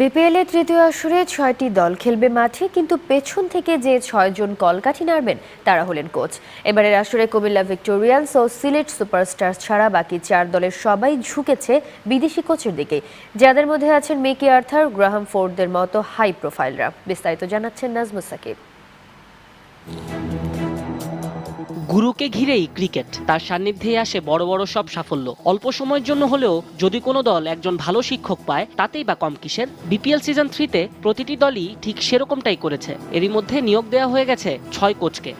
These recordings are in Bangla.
বিপিএল এর তৃতীয় আসরে ছয়টি দল খেলবে মাঠে, কিন্তু পেছন থেকে যে ছয়জন কলকাঠি নাড়বেন, তারা হলেন কোচ। এবারের আসরে কুমিল্লা ভিক্টোরিয়ান্স ও সিলেট সুপারস্টার ছাড়া বাকি চার দলের সবাই ঝুঁকেছে বিদেশি কোচের দিকে। যাদের মধ্যে আছেন মেকি আর্থার, গ্রাহাম ফোর্ডদের মতো হাই প্রোফাইলরা। বিস্তারিত জানাচ্ছেন নাজমুস সাকিব। গুরুকে ঘিরেই ক্রিকেট। তার সান্নিধ্যে আসে বড় বড় সব সাফল্য। অল্প সময়ের জন্য হলেও যদি কোনো দল একজন ভালো শিক্ষক পায়, তাতেই বা কম কিসের? বিপিএল সিজন থ্রিতে প্রতিটি দলই ঠিক সেরকমটাই করেছে। এরই মধ্যে নিয়োগ দেওয়া হয়ে গেছে ছয় কোচকে।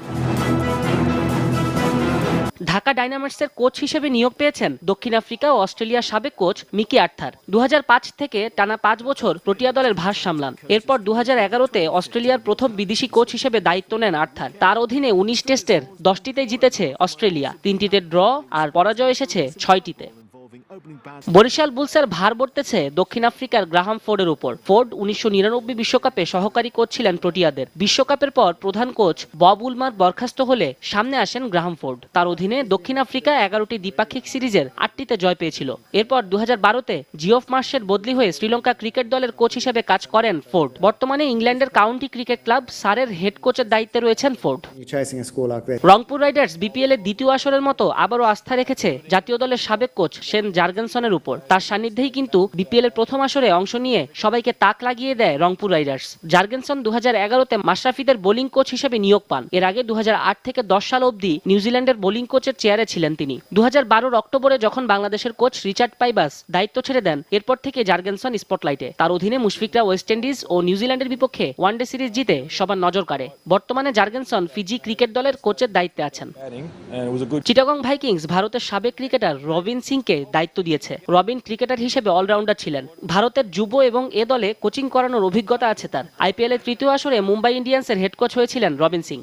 ঢাকা ডাইনামাইটসের কোচ হিসেবে নিয়োগ পেয়েছেন দক্ষিণ আফ্রিকা ও অস্ট্রেলিয়ার সাবেক কোচ মিকি আর্থার। দু হাজার পাঁচ থেকে টানা পাঁচ বছর প্রোটিয়া দলের ভার সামলান। এরপর দু তে অস্ট্রেলিয়ার প্রথম বিদেশি কোচ হিসেবে দায়িত্ব নেন আর্থার। তার অধীনে উনিশ টেস্টের দশটিতে জিতেছে অস্ট্রেলিয়া। তিনটিতে ড্র আর পরাজয় এসেছে ছয়টিতে। বরিশাল বুলসের ভার বর্তেছে দক্ষিণ আফ্রিকার গ্রাহাম ফোর্ডের উপর। ফোর্ড উনিশশো নিরানব্বই বিশ্বকাপে সহকারী কোচ ছিলেন প্রোটিয়াদের। বিশ্বকাপের পর প্রধান কোচ বব উলমার বরখাস্ত হলে সামনে আসেন গ্রাহাম ফোর্ড। তার অধীনে দক্ষিণ আফ্রিকা এগারোটি দ্বিপাক্ষিক সিরিজের আটটিতে জয় পেয়েছিল। এরপর দু হাজার বারোতে জিওফ মার্শের বদলি হয়ে শ্রীলঙ্কা ক্রিকেট দলের কোচ হিসেবে কাজ করেন ফোর্ড। বর্তমানে ইংল্যান্ডের কাউন্টি ক্রিকেট ক্লাব সারের হেড কোচের দায়িত্বে রয়েছেন ফোর্ড. রংপুর রাইডার্স বিপিএল এর দ্বিতীয় আসরের মতো আবারও আস্থা রেখেছে জাতীয় দলের সাবেক কোচ সেন জার্গেনসনের উপর। তার সান্নিধ্যেই কিন্তু বিপিএল এর প্রথম আসরে অংশ নিয়ে সবাইকে তাক লাগিয়ে দেয় রংপুর রাইডার্স। জার্গেনসন দু হাজার এগারোতে মাশরাফিদের বোলিং কোচ হিসেবে নিয়োগ পান। এর আগে দু হাজার আট থেকে দশ সাল অবধি নিউজিল্যান্ডের বোলিং কোচের চেয়ারে ছিলেন তিনি। দু হাজার অক্টোবরে যখন বাংলাদেশের কোচ রিচার্ড পাইবাস দায়িত্ব ছেড়ে দেন এরপর থেকে জার্গেনসন স্পটলাইটে। তার অধীনে মুশফিকরা ওয়েস্ট ইন্ডিজ ও নিউজিল্যান্ডের বিপক্ষে ওয়ানডে সিরিজ জিতে সবার নজর কাড়ে। বর্তমানে জার্গেনসন ফিজি ক্রিকেট দলের কোচের দায়িত্বে আছেন। চিটাগং ভাইকিংস ভারতের সাবেক ক্রিকেটার রবিন সিংকে দায়িত্ব দিয়েছে রবিন ক্রিকেটার হিসেবে অলরাউন্ডার ছিলেন। ভারতের যুব এবং এ দলে কোচিং করানোর অভিজ্ঞতা আছে তার। আইপিএল এর তৃতীয় আসরে মুম্বাই ইন্ডিয়ান্সের হেড কোচ হয়েছিলেন রবিন সিং।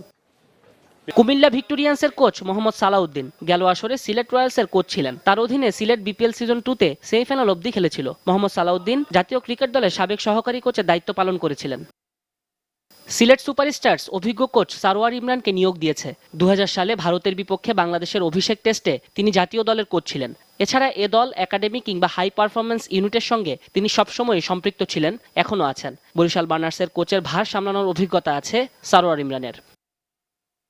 কুমিল্লা ভিক্টোরিয়ান্সের কোচ মোহাম্মদ সালাউদ্দিন গেল আসরে সিলেট রয়্যালসের কোচ ছিলেন। তার অধীনে সিলেট বিপিএল সিজন টুতে সেমিফাইনাল অবধি খেলেছিল। মোহাম্মদ সালাউদ্দিন জাতীয় ক্রিকেট দলের সাবেক সহকারী কোচের দায়িত্ব পালন করেছিলেন। সিলেট সুপার সুপারস্টার্স অভিজ্ঞ কোচ সারোয়ার ইমরানকে নিয়োগ দিয়েছে। দু হাজার সালে ভারতের বিপক্ষে বাংলাদেশের অভিষেক টেস্টে তিনি জাতীয় দলের কোচ ছিলেন। এছাড়া এ দল একাডেমি কিংবা হাই পারফরমেন্স ইউনিটের সঙ্গে তিনি সবসময় সম্পৃক্ত ছিলেন, এখনও আছেন। বরিশাল বার্নার্সের কোচের ভার সামলানোর অভিজ্ঞতা আছে সারোয়ার ইমরানের।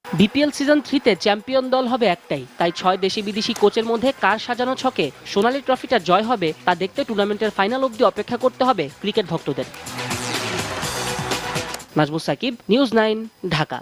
বিপিএল সিজন থ্রিতে চ্যাম্পিয়ন দল হবে একটাই, তাই ছয় দেশি বিদেশি কোচের মধ্যে কার সাজানো ছকে সোনালী ট্রফিটা জয় হবে, তা দেখতে টুর্নামেন্টের ফাইনাল অবধি অপেক্ষা করতে হবে ক্রিকেট ভক্তদের। Nazmus Sakib, news nine, Dhaka.